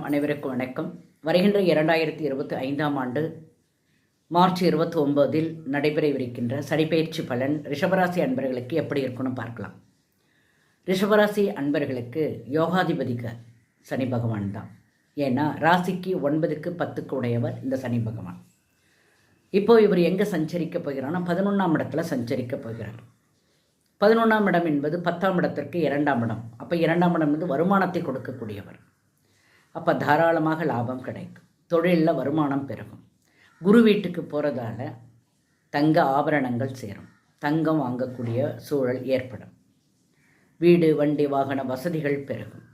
அனைவருக்கும் வணக்கம். வருகின்ற இரண்டாயிரத்தி இருபத்தி ஐந்தாம் ஆண்டு மார்ச் இருபத்தி ஒன்பதில் நடைபெறவிருக்கின்ற சனிப்பயிற்சி பலன் ரிஷபராசி அன்பர்களுக்கு எப்படி இருக்குன்னு பார்க்கலாம். ரிஷபராசி அன்பர்களுக்கு யோகாதிபதிக்க சனி பகவான் தான். ஏன்னா ராசிக்கு ஒன்பதுக்கு பத்துக்கு உடையவர் இந்த சனி பகவான். இப்போ இவர் எங்கே சஞ்சரிக்க போகிறார்னா பதினொன்றாம் இடத்துல சஞ்சரிக்க போகிறார். பதினொன்றாம் இடம் என்பது பத்தாம் இடத்திற்கு இரண்டாம் இடம். அப்போ இரண்டாம் இடம் வந்து வருமானத்தை கொடுக்கக்கூடியவர். அப்போ தாராளமாக லாபம் கிடைக்கும். தொழிலில் வருமானம் பெருகும். குரு வீட்டுக்கு போகிறதால தங்க ஆபரணங்கள் சேரும். தங்கம் வாங்கக்கூடிய சூழல் ஏற்படும். வீடு வண்டி வாகன வசதிகள் பெருகும்.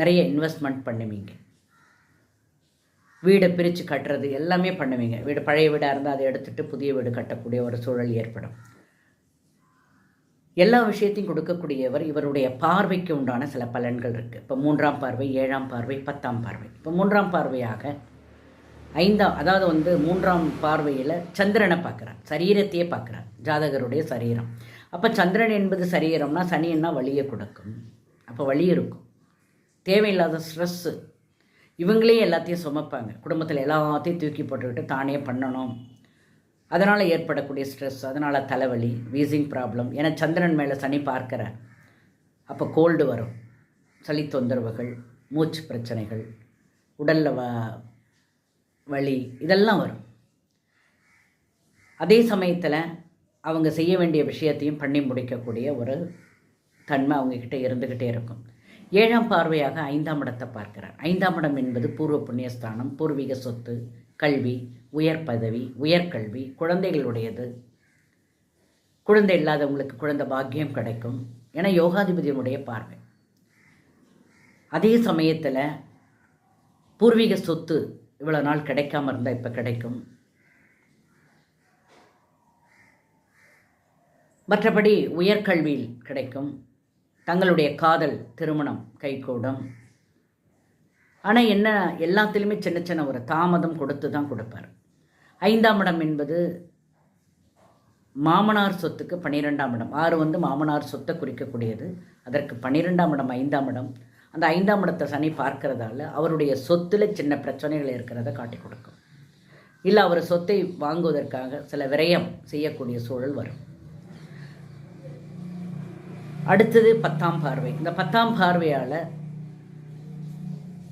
நிறைய இன்வெஸ்ட்மெண்ட் பண்ணுவீங்க. வீடை பிரித்து கட்டுறது எல்லாமே பண்ணுவீங்க. வீடு பழைய வீடாக இருந்தால் அதை எடுத்துகிட்டு புதிய வீடு கட்டக்கூடிய ஒரு சூழல் ஏற்படும். எல்லா விஷயத்தையும் கொடுக்கக்கூடியவர் இவருடைய பார்வைக்கு உண்டான சில பலன்கள் இருக்குது இப்போ மூன்றாம் பார்வை ஏழாம் பார்வை பத்தாம் பார்வை. இப்போ மூன்றாம் பார்வையாக ஐந்தாம் அதாவது வந்து மூன்றாம் பார்வையில் சந்திரனை பார்க்குறார். சரீரத்தையே பார்க்குறார். ஜாதகருடைய சரீரம். அப்போ சந்திரன் என்பது சரீரம்னா சனின்னா வலியை கொடுக்கும். அப்போ வலி இருக்கும். தேவையில்லாத ஸ்ட்ரெஸ்ஸு இவங்களே எல்லாத்தையும் சுமப்பாங்க. குடும்பத்தில் எல்லாத்தையும் தூக்கி போட்டுக்கிட்டு தானே பண்ணணும். அதனால் ஏற்படக்கூடிய ஸ்ட்ரெஸ் அதனால் தலைவலி வீசிங் ப்ராப்ளம் ஏன்னா சந்திரன் மேலே சனி பார்க்கிற அப்போ கோல்டு வரும். சளி தொந்தரவுகள் மூச்சு பிரச்சனைகள் உடலில் வ வலி இதெல்லாம் வரும். அதே சமயத்தில் அவங்க செய்ய வேண்டிய விஷயத்தையும் பண்ணி முடிக்கக்கூடிய ஒரு தன்மை அவங்கக்கிட்ட இருந்துக்கிட்டே இருக்கும். ஏழாம் பார்வையாக ஐந்தாம் இடத்தை பார்க்கிறார். ஐந்தாம் இடம் என்பது பூர்வ புண்ணியஸ்தானம் பூர்வீக சொத்து கல்வி உயர் பதவி உயர்கல்வி குழந்தைகளுடையது. குழந்தை இல்லாதவங்களுக்கு குழந்தை பாக்கியம் கிடைக்கும் என யோகாதிபதியினுடைய பார்வை. அதே சமயத்தில் பூர்வீக சொத்து இவ்வளோ நாள் கிடைக்காம இருந்தால் இப்போ கிடைக்கும். மற்றபடி உயர்கல்வியில் கிடைக்கும். தங்களுடைய காதல் திருமணம் கைகூடும். ஆனால் என்ன எல்லாத்துலேயுமே சின்ன சின்ன ஒரு தாமதம் கொடுத்து தான் கொடுப்பார். ஐந்தாம் இடம் என்பது மாமனார் சொத்துக்கு பன்னிரெண்டாம் இடம். ஆறு வந்து மாமனார் சொத்தை குறிக்கக்கூடியது. அதற்கு பன்னிரெண்டாம் இடம் ஐந்தாம் இடம். அந்த ஐந்தாம் இடத்தை சனி பார்க்கறதால அவருடைய சொத்தில் சின்ன பிரச்சனைகள் இருக்கிறத காட்டி கொடுக்கும். இல்லை அவர் சொத்தை வாங்குவதற்காக சில விரயம் செய்யக்கூடிய சூழல் வரும். அடுத்தது பத்தாம் பார்வை. இந்த பத்தாம் பார்வையால்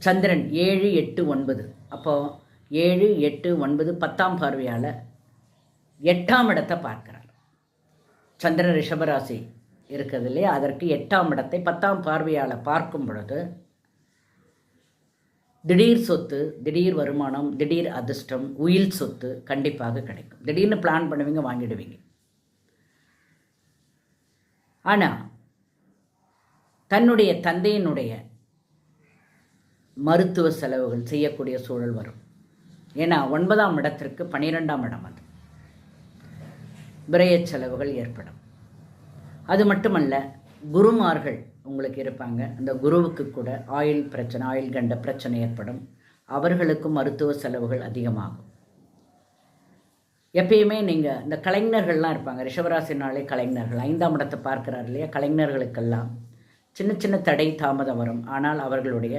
சந்திரன் ஏழு எட்டு ஒன்பது. அப்போது ஏழு எட்டு ஒன்பது பத்தாம் பார்வையால் எட்டாம் இடத்தை பார்க்கிறார். சந்திரன் ரிஷபராசி இருக்கிறது இல்லையா? அதற்கு எட்டாம் இடத்தை பத்தாம் பார்வையால் பார்க்கும் பொழுது திடீர் சொத்து திடீர் வருமானம் திடீர் அதிர்ஷ்டம் உயில் சொத்து கண்டிப்பாக கிடைக்கும். திடீர்னு பிளான் பண்ணுவீங்க வாங்கிடுவீங்க. ஆனால் தன்னுடைய தந்தையினுடைய மருத்துவ செலவுகள் செய்யக்கூடிய சூழல் வரும். ஏன்னா ஒன்பதாம் இடத்திற்கு பன்னிரெண்டாம் இடம் அது. விரய செலவுகள் ஏற்படும். அது மட்டுமல்ல குருமார்கள் உங்களுக்கு இருப்பாங்க. அந்த குருவுக்கு கூட ஆயில் பிரச்சனை ஆயில் கண்ட பிரச்சனை ஏற்படும். அவர்களுக்கும் மருத்துவ செலவுகள் அதிகமாகும். எப்பயுமே நீங்கள் இந்த கலைஞர்கள்லாம் இருப்பாங்க. ரிஷவராசினாலே கலைஞர்கள். ஐந்தாம் இடத்தை பார்க்குறாரு இல்லையா? கலைஞர்களுக்கெல்லாம் சின்ன சின்ன தடை தாமதம் வரும். ஆனால் அவர்களுடைய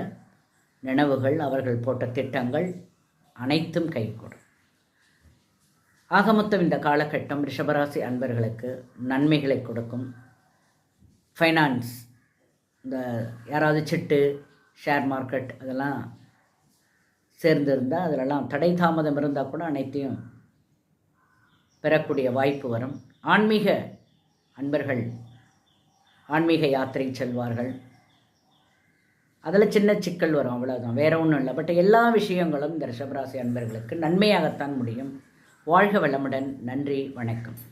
நினைவுகள் அவர்கள் போட்ட திட்டங்கள் அனைத்தும் கைகூடும். ஆக மொத்தம் இந்த காலகட்டம் ரிஷபராசி அன்பர்களுக்கு நன்மைகளை கொடுக்கும். ஃபைனான்ஸ் இந்த யாராவது சிட்டு ஷேர் மார்க்கெட் அதெல்லாம் சேர்ந்திருந்தால் அதிலெல்லாம் தடை தாமதம் இருந்தால் கூட அனைத்தையும் பெறக்கூடிய வாய்ப்பு வரும். ஆன்மீக அன்பர்கள் ஆன்மீக யாத்திரை செல்வார்கள். அதில் சின்ன சிக்கல் வரும் அவ்வளோதான் வேற ஒன்றும் இல்லை. பட் எல்லா விஷயங்களும் இந்த ரிஷபராசி அன்பர்களுக்கு நன்மையாகத்தான் முடியும். வாழ்க வளமுடன். நன்றி. வணக்கம்.